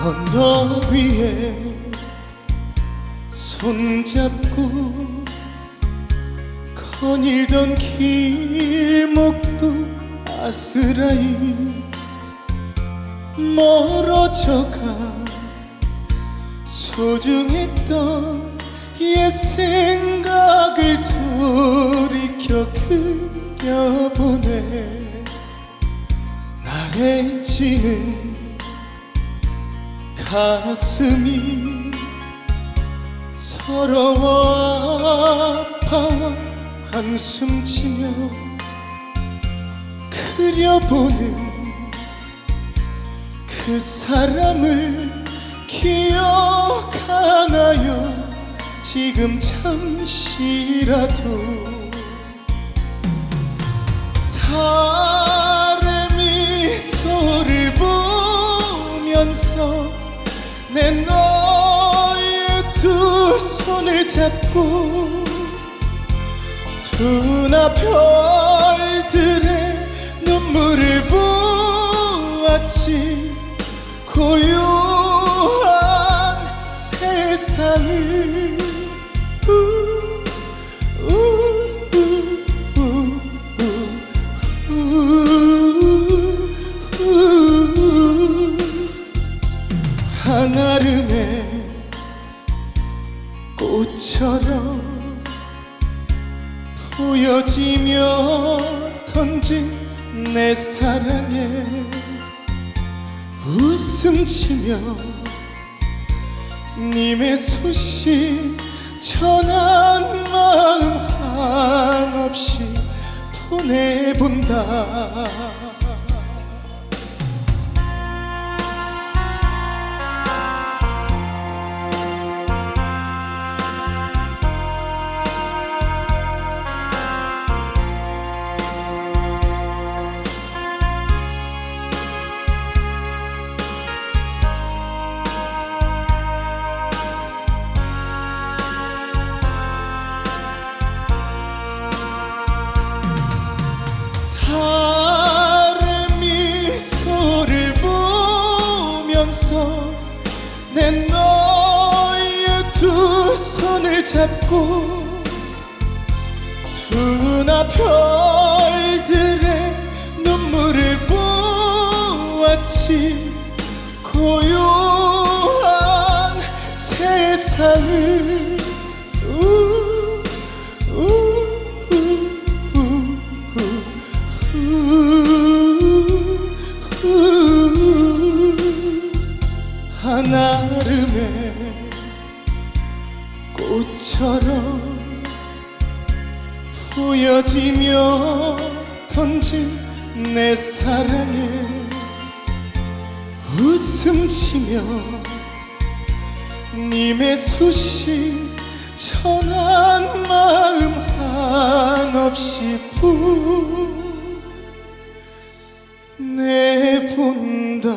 언덕 위에 손잡고 거닐던 길목도 아스라이 멀어져가 소중했던 옛 생각을 돌이켜 그려보네. 나래지는 가슴이 서러워 아파와 한숨 치며 그려보는 그 사람을 기억하나요? 지금 잠시라도 달 잡고 두나 별들의 눈물을 보았지 고요한 세상을. 한아름의 꽃처럼 보여지며 던진 내 사랑에 웃음 치며 님의 소식 전한 마음 한없이 보내본다 잡고 두나 별들의 눈물을 보았지 고요한 세상을. 한아름의 꽃처럼 보여지며 던진 내 사랑에 웃음 치며 님의 소식 전한 마음 한없이 보내본다